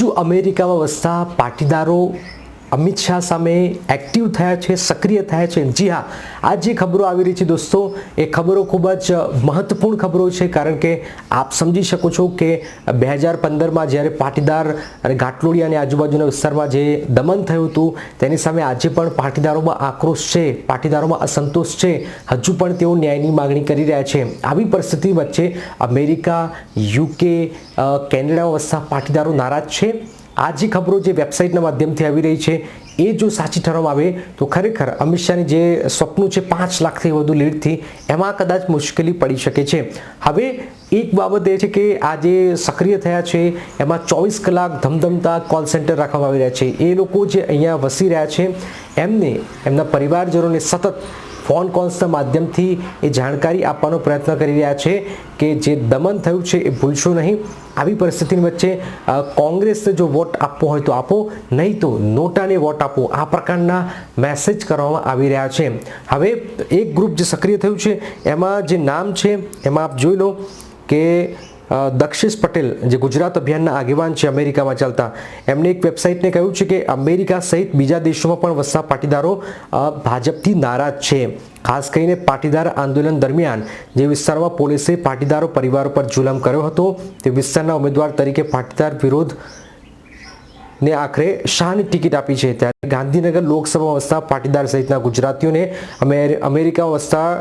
શું અમેરિકામાં વસતા પાટીદારો અમિત શાહ સામે એક્ટિવ થયા છે, સક્રિય થયા છે. જી હા આ જે ખબરો આવી રહી છે દોસ્તો, એ ખબરો ખૂબ જ મહત્વપૂર્ણ ખબરો છે, કારણ કે આપ સમજી શકો છો કે બે હજાર પંદરમાં જ્યારે પાટીદાર અને ઘાટલોડિયા અને આજુબાજુના વિસ્તારમાં જે દમન થયું હતું, તેની સામે આજે પણ પાટીદારોમાં આક્રોશ છે, પાટીદારોમાં અસંતોષ છે. હજુ પણ તેઓ ન્યાયની માગણી કરી રહ્યા છે. આવી પરિસ્થિતિ વચ્ચે અમેરિકા, યુકે કેનેડામાં વસતા પાટીદારો નારાજ છે. આ જે ખબરો જે વેબસાઇટના માધ્યમથી આવી રહી છે. એ જો સાચી ઠરવામાં આવે તો ખરેખર અમિત શાહની જે સ્વપ્નું છે, પાંચ લાખથી વધુ લીડથી એમાં કદાચ મુશ્કેલી પડી શકે છે. હવે એક બાબત એ છે કે આ જે સક્રિય થયા છે, એમાં ચોવીસ કલાક ધમધમતા કોલ સેન્ટર રાખવામાં આવી રહ્યા છે. એ લોકો જે અહીંયા વસી રહ્યા છે, એમને, એમના પરિવારજનોને સતત ફોન કોલ્સના માધ્યમથી એ જાણકારી આપવાનો પ્રયત્ન કરી રહ્યા છે કે જે દમન થયું છે એ ભૂલશો નહીં. આવી પરિસ્થિતિની વચ્ચે કોંગ્રેસને જો વોટ આપવો હોય તો આપો, નહીં તો નોટાને વોટ આપો. આ પ્રકારના મેસેજ કરવામાં આવી રહ્યા છે. હવે એક ગ્રુપ જે સક્રિય થયું છે, એમાં જે નામ છે, એમાં આપ જોઈ લો કે દક્ષિષ પટેલ, જે ગુજરાત અભિયાનના આગેવાન છે અમેરિકામાં ચાલતા, એમણે એક વેબસાઇટને કહ્યું છે કે અમેરિકા સહિત બીજા દેશોમાં પણ વસતા પાટીદારો ભાજપથી નારાજ છે. ખાસ કરીને પાટીદાર આંદોલન દરમિયાન જે વિસ્તારમાં પોલીસે પાટીદારો પરિવાર પર જુલમ કર્યો હતો, તે વિસ્તારના ઉમેદવાર તરીકે પાટીદાર વિરોધ ને આખરે શાહની ટિકિટ આપી છે ત્યારે ગાંધીનગર લોકસભામાં વસતા પાટીદાર સહિતના ગુજરાતીઓને અમેર- અમેરિકામાં વસતા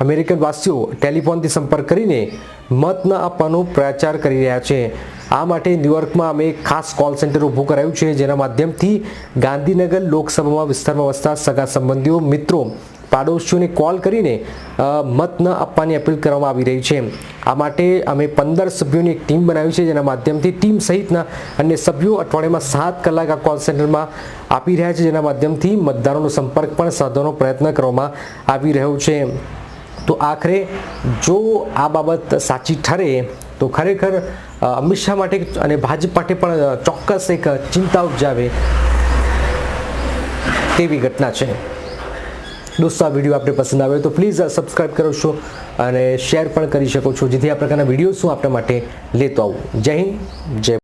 અમેરિકન વાસીઓ ટેલિફોનથી સંપર્ક કરીને મત ન આપવાનો પ્રચાર કરી રહ્યા છે. આ માટે ન્યુયોર્કમાં અમે ખાસ કોલ સેન્ટર ઊભું કરાયું છે, જેના માધ્યમથી ગાંધીનગર લોકસભામાં વિસ્તારમાં વસતા સગા સંબંધીઓ, મિત્રો પાડોશીઓને કોલ કરીને મત ન આપવાની અપીલ કરવામાં આવી રહી છે. આ માટે અમે પંદર સભ્યોની એક ટીમ બનાવી છે, જેના માધ્યમથી ટીમ સહિતના અન્ય સભ્યો અઠવાડિયામાં સાત કલાક આ કોલ સેન્ટરમાં આપી રહ્યા છે, જેના માધ્યમથી મતદારોનો સંપર્ક પણ સાધવાનો પ્રયત્ન કરવામાં આવી રહ્યો છે. તો આખરે, જો આ બાબત સાચી ઠરે, તો ખરેખર અમિત શાહ માટે અને ભાજપ માટે પણ ચોક્કસ એક ચિંતા ઉપજાવે તેવી ઘટના છે. દોસ્તો, આ વીડિયો આપને પસંદ આવે તો પ્લીઝ સબસ્ક્રાઇબ કરો છો અને શેર પણ કરી શકો છો, જેથી આ પ્રકારના વિડીયોઝ હું આપણા માટે લેતો આવું. જય હિન્દ, જય